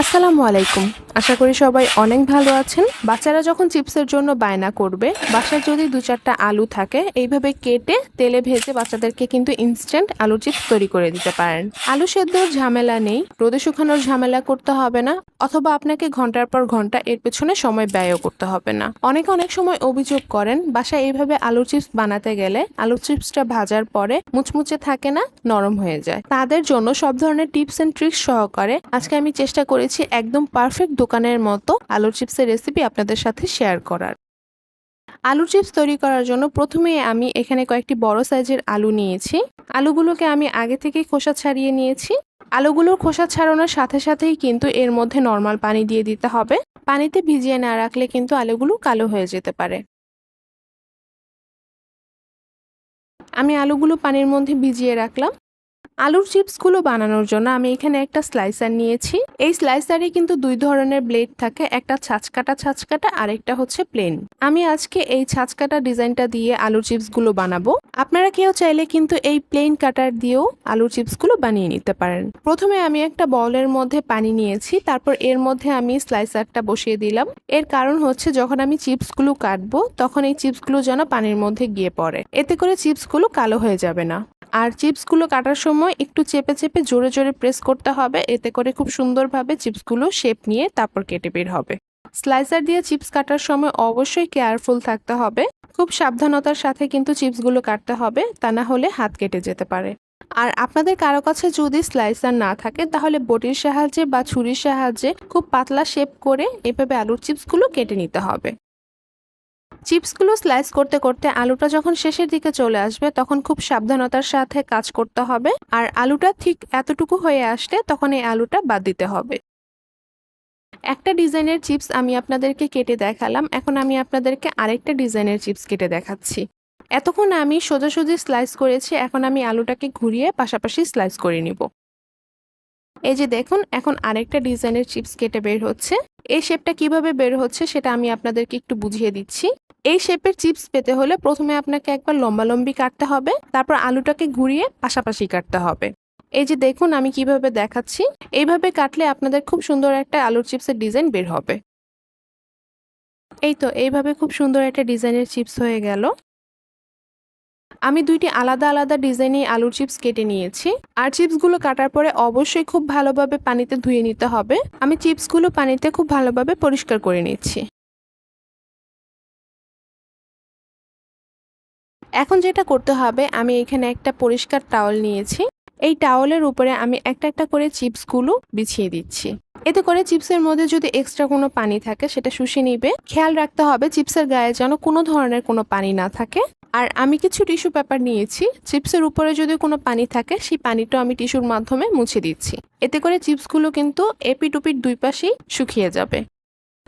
আসসালামু আলাইকুম। আশা করি সবাই অনেক ভালো আছেন। বাচ্চারা যখন চিপসের জন্য বায়না করবে, বাসায় যদি দু চারটা আলু থাকে, এইভাবে কেটে তেলে ভেজে বাচ্চাদেরকে কিন্তু ইনস্ট্যান্ট আলু চিপস তৈরি করে দিতে পারেন। আলু সেদ্ধর ঝামেলা নেই, রোদে শুকানোর ঝামেলা করতে হবে না, অথবা আপনাকে ঘণ্টার পর ঘণ্টা এর পেছনে সময় ব্যয়ও করতে হবে না। অনেকে অনেক সময় অভিযোগ করেন, বাসায় এইভাবে আলু চিপস বানাতে গেলে আলু চিপসটা ভাজার পরে মুচমুচে থাকে না, নরম হয়ে যায়। তাদের জন্য সব ধরনের টিপস এন্ড ট্রিক্স সহকারে আজকে আমি চেষ্টা করেছি একদম পারফেক্ট দোকানের মতো আলু চিপসের রেসিপি আপনাদের সাথে শেয়ার করার। আলু চিপস তৈরি করার জন্য প্রথমে আমি এখানে কয়েকটি বড় সাইজের আলু নিয়েছি। আলুগুলোকে আমি আগে থেকে খোসা ছাড়িয়ে নিয়েছি। আলুগুলোর খোসা ছাড়ানোর সাথে সাথেই কিন্তু এর মধ্যে নর্মাল পানি দিয়ে দিতে হবে। পানিতে ভিজিয়ে না রাখলে কিন্তু আলুগুলো কালো হয়ে যেতে পারে। আমি আলুগুলো পানির মধ্যে ভিজিয়ে রাখলাম। আলুর চিপসগুলো বানানোর জন্য আমি এখানে একটা স্লাইসার নিয়েছি। এই স্লাইসারে কিন্তু দুই ধরনের ব্লেড থাকে, একটা ছাঁচকাটা ছাঁচকাটা আর একটা হচ্ছে প্লেন। আমি আজকে এই ছাঁচকাটা ডিজাইনটা দিয়ে আলুর চিপসগুলো বানাবো। আপনারা কেউ চাইলে কিন্তু এই প্লেন কাটার দিয়েও আলুর চিপসগুলো বানিয়ে নিতে পারেন। প্রথমে আমি একটা বলের মধ্যে পানি নিয়েছি, তারপর এর মধ্যে আমি স্লাইসারটা বসিয়ে দিলাম। এর কারণ হচ্ছে যখন আমি চিপসগুলো কাটবো, তখন এই চিপসগুলো যেন পানির মধ্যে গিয়ে পড়ে। এতে করে চিপসগুলো কালো হয়ে যাবে না। আর চিপসগুলো কাটার সময় একটু চেপে চেপে জোরে জোরে প্রেস করতে হবে। এতে করে খুব সুন্দরভাবে চিপসগুলো শেপ নিয়ে তারপর কেটে বের হবে। স্লাইসার দিয়ে চিপস কাটার সময় অবশ্যই কেয়ারফুল থাকতে হবে। খুব সাবধানতার সাথে কিন্তু চিপসগুলো কাটতে হবে, তা না হলে হাত কেটে যেতে পারে। আর আপনাদের কারও কাছে যদি স্লাইসার না থাকে, তাহলে বটির সাহায্যে বা ছুরির সাহায্যে খুব পাতলা শেপ করে এভাবে আলুর চিপসগুলো কেটে নিতে হবে। চিপসগুলো স্লাইস করতে করতে আলুটা যখন শেষের দিকে চলে আসবে, তখন খুব সাবধানতার সাথে কাজ করতে হবে। আর আলুটা ঠিক এতটুকু হয়ে আসলে তখন এই আলুটা বাদ দিতে হবে। একটা ডিজাইনের চিপস আমি আপনাদেরকে কেটে দেখালাম। এখন আমি আপনাদেরকে আরেকটা ডিজাইনের চিপস কেটে দেখাচ্ছি। এতক্ষণ আমি সোজাসুজি স্লাইস করেছি। এখন আমি আলুটাকে ঘুরিয়ে পাশাপাশি স্লাইস করে নিব। এই যে দেখুন, এখন আরেকটা ডিজাইনের চিপস কেটে বের হচ্ছে। এই শেপটা কীভাবে বের হচ্ছে সেটা আমি আপনাদেরকে একটু বুঝিয়ে দিচ্ছি। এই শেপের চিপস পেতে হলে প্রথমে আপনাকে একবার লম্বা লম্বি কাটতে হবে, তারপর আলুটাকে ঘুরিয়ে পাশাপাশি কাটতে হবে। এই যে দেখুন, আমি কীভাবে দেখাচ্ছি। এইভাবে কাটলে আপনাদের খুব সুন্দর একটা আলুর চিপসের ডিজাইন বের হবে। এই তো, এইভাবে খুব সুন্দর একটা ডিজাইনের চিপস হয়ে গেল। আমি দুইটি আলাদা আলাদা ডিজাইনে আলুর চিপস কেটে নিয়েছি। আর চিপসগুলো কাটার পরে অবশ্যই খুব ভালোভাবে পানিতে ধুয়ে নিতে হবে। আমি চিপসগুলো পানিতে খুব ভালোভাবে পরিষ্কার করে নিচ্ছি। এখন যেটা করতে হবে, আমি এখানে একটা পরিষ্কার টাওয়াল নিয়েছি। এই টাওয়ালের উপরে আমি একটা একটা করে চিপসগুলো বিছিয়ে দিচ্ছি। এতে করে চিপসের মধ্যে যদি এক্সট্রা কোনো পানি থাকে, সেটা শুষে নিবে। খেয়াল রাখতে হবে, চিপসের গায়ে যেন কোনো ধরনের কোনো পানি না থাকে। আর আমি কিছু টিস্যু পেপার নিয়েছি। চিপসের উপরে যদি কোনো পানি থাকে, সেই পানিটা আমি টিস্যুর মাধ্যমে মুছে দিচ্ছি। এতে করে চিপসগুলো কিন্তু এপিটুপির দুই পাশেই শুকিয়ে যাবে।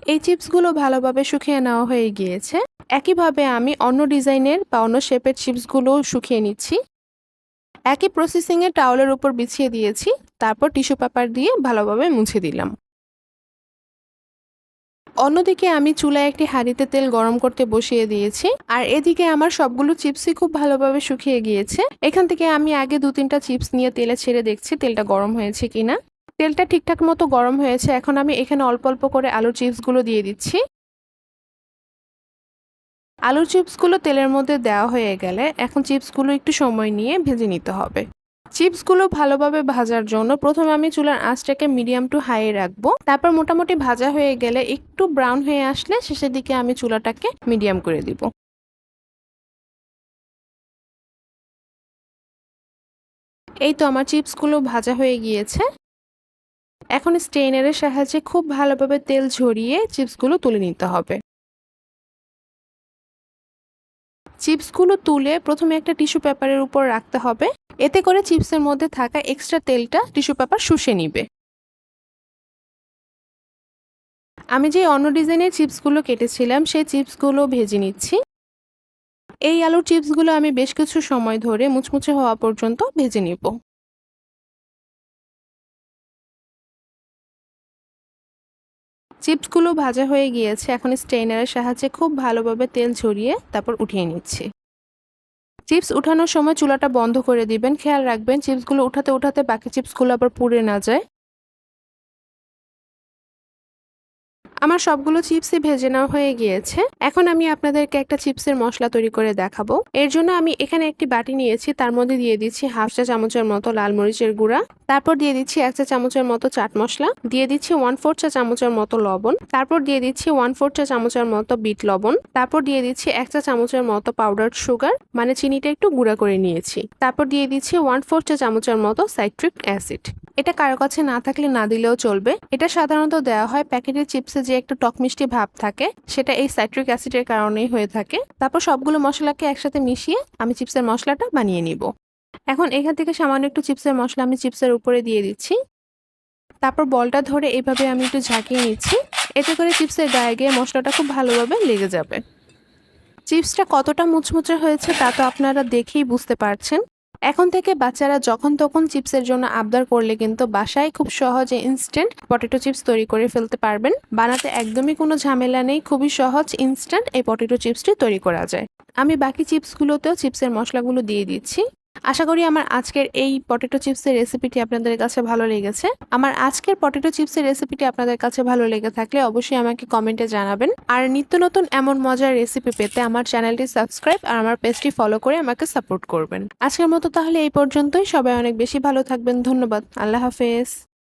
এই চিপসগুলো ভালোভাবে শুকিয়ে নেওয়া হয়ে গিয়েছে। একইভাবে আমি অন্য ডিজাইনের বা অন্য শেপের চিপসগুলো শুকিয়ে নিচ্ছি। একই প্রসেসিংয়ে টাওয়ালের উপর বিছিয়ে দিয়েছি। তারপর টিস্যু পেপার দিয়ে ভালোভাবে মুছে দিলাম। অন্যদিকে আমি চুলায় একটি হাঁড়িতে তেল গরম করতে বসিয়ে দিয়েছি। আর এদিকে আমার সবগুলো চিপসই খুব ভালোভাবে শুকিয়ে গিয়েছে। এখান থেকে আমি আগে দু তিনটা চিপস নিয়ে তেলে ছেড়ে দেখছি তেলটা গরম হয়েছে কিনা। তেলটা ঠিকঠাক মতো গরম হয়েছে, এখন আমি এখানে অল্প অল্প করে আলুর চিপসগুলো দিয়ে দিচ্ছি। আলুর চিপসগুলো তেলের মধ্যে দেওয়া হয়ে গেলে এখন চিপসগুলো একটু সময় নিয়ে ভেজে নিতে হবে। চিপসগুলো ভালোভাবে ভাজার জন্য প্রথমে আমি চুলার আঁচটাকে মিডিয়াম টু হাই রাখব। তারপর মোটামুটি ভাজা হয়ে গেলে একটু ব্রাউন হয়ে আসলে শেষের দিকে আমি চুলাটাকে মিডিয়াম করে দিব। এই তো আমার চিপসগুলো ভাজা হয়ে গিয়েছে। এখন স্টেইনারের সাহায্যে খুব ভালোভাবে তেল ঝরিয়ে চিপসগুলো তুলে নিতে হবে। চিপসগুলো তুলে প্রথমে একটা টিস্যু পেপারের উপর রাখতে হবে। এতে করে চিপসের মধ্যে থাকা এক্সট্রা তেলটা টিস্যু পেপার শুষে নিবে। আমি যে অন্য ডিজাইনের চিপসগুলো কেটেছিলাম, সেই চিপসগুলো ভেজে নিচ্ছি। এই আলুর চিপসগুলো আমি বেশ কিছু সময় ধরে মুচমুচে হওয়া পর্যন্ত ভেজে নিব। চিপসগুলো ভাজা হয়ে গিয়েছে, এখন স্টেইনারের সাহায্যে খুব ভালোভাবে তেল ঝরিয়ে তারপর উঠিয়ে নিচ্ছি। চিপস উঠানোর সময় চুলাটা বন্ধ করে দিবেন। খেয়াল রাখবেন চিপসগুলো উঠাতে উঠাতে বাকি চিপসগুলো আবার পুড়ে না যায়। আমার সবগুলো চিপসই ভেজে নেওয়া হয়ে গিয়েছে। এখন আমি আপনাদেরকে একটা চিপসের মশলা তৈরি করে দেখাবো। এর জন্য আমি এখানে একটি বাটি নিয়েছি, তার মধ্যে দিয়ে দিচ্ছি হাফ চা চামচের মতো লাল মরিচের গুঁড়া। তারপর দিয়ে দিচ্ছি এক চা চামচের মতো চাট মশলা। দিয়ে দিচ্ছি ওয়ান ফোর চা চামচের মতো লবণ। তারপর দিয়ে দিচ্ছি ওয়ান ফোর চা চামচের মতো বিট লবণ। তারপর দিয়ে দিচ্ছি এক চা চামচের মতো পাউডার সুগার মানে চিনিটা একটু গুঁড়া করে নিয়েছি। তারপর দিয়ে দিচ্ছি ওয়ান ফোর চা চামচের মতো সাইট্রিক অ্যাসিড এটা কারও কাছে না থাকলে না দিলেও চলবে। এটা সাধারণত দেওয়া হয় প্যাকেটের চিপসে যে একটু টক মিষ্টি ভাব থাকে, সেটা এই সাইট্রিক অ্যাসিডের কারণেই হয়ে থাকে। তারপর সবগুলো মশলাকে একসাথে মিশিয়ে আমি চিপসের মশলাটা বানিয়ে নিব। এখন এখান থেকে সামান্য একটু চিপসের মশলা আমি চিপসের উপরে দিয়ে দিচ্ছি। তারপর বলটা ধরে এইভাবে আমি একটু ঝাঁকিয়ে নিচ্ছি। এতে করে চিপসের গায়ে গিয়ে মশলাটা খুব ভালোভাবে লেগে যাবে। চিপসটা কতটা মুচমুচে হয়েছে তা তো আপনারা দেখেই বুঝতে পারছেন। এখন থেকে বাচ্চারা যখন তখন চিপসের জন্য আবদার করলে কিন্তু বাসায় খুব সহজে ইনস্ট্যান্ট পটেটো চিপস তৈরি করে ফেলতে পারবেন। বানাতে একদমই কোনো ঝামেলা নেই, খুবই সহজ ইনস্ট্যান্ট এই পটেটো চিপসটি তৈরি করা যায়। আমি বাকি চিপসগুলোতেও চিপসের মশলাগুলো দিয়ে দিচ্ছি। আশা করি আমার আজকের এই পটেটো চিপসের রেসিপিটি আপনাদের কাছে ভালো লেগেছে। আমার আজকের পটেটো চিপসের রেসিপিটি আপনাদের কাছে ভালো লেগে থাকলে অবশ্যই আমাকে কমেন্টে জানাবেন। আর নিত্য নতুন এমন মজার রেসিপি পেতে আমার চ্যানেলটি সাবস্ক্রাইব আর আমার পেজটি ফলো করে আমাকে সাপোর্ট করবেন। আজকের মতো তাহলে এই পর্যন্তই। সবাই অনেক বেশি ভালো থাকবেন। ধন্যবাদ। আল্লাহ হাফেজ।